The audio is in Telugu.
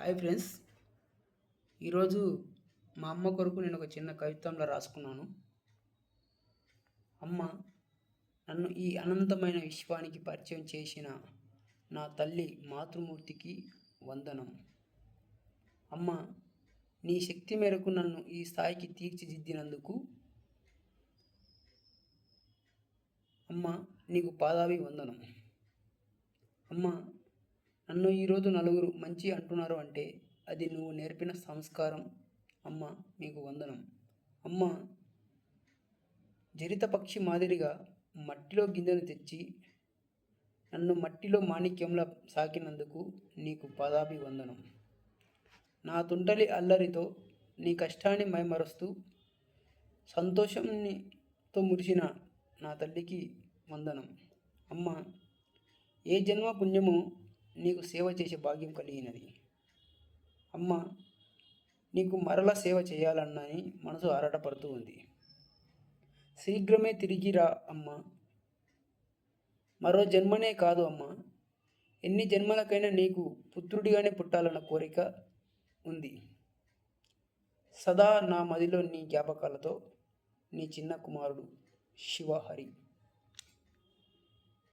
Hi friends. ఈరోజు మా అమ్మ కొరకు నేను ఒక చిన్న కవిత్వంలో రాసుకున్నాను. అమ్మ నన్ను ఈ అనంతమైన విశ్వానికి పరిచయం చేసిన నా తల్లి మాతృమూర్తికి వందనం. అమ్మ నీ శక్తి మేరకు నన్ను ఈ స్థాయికి తీర్చిదిద్దినందుకు అమ్మ నీకు పాదావి వందనం అమ్మ నన్ను ఈరోజు నలుగురు మంచి అంటున్నారు అంటే అది నువ్వు నేర్పిన సంస్కారం. అమ్మ మీకు వందనం. అమ్మ జరిత పక్షి మాదిరిగా మట్టిలో గింజను తెచ్చి నన్ను మట్టిలో మాణిక్యంలా సాకినందుకు నీకు పాదాభి వందనం నా తుంటలి అల్లరితో నీ కష్టాన్ని మైమరుస్తూ సంతోషంతో మురిసిన నా తల్లికి వందనం. అమ్మ ఏ జన్మ పుణ్యమో నీకు సేవ చేసే భాగ్యం కలిగినది. అమ్మ నీకు మరల సేవ చేయాలన్నని మనసు ఆరాటపడుతూ ఉంది. శీఘ్రమే తిరిగి రా అమ్మ. మరో జన్మనే కాదు అమ్మ. ఎన్ని జన్మలకైనా నీకు పుత్రుడిగానే పుట్టాలన్న కోరిక ఉంది. సదా నా మదిలో నీ జ్ఞాపకాలతో నీ చిన్న కుమారుడు శివహరి.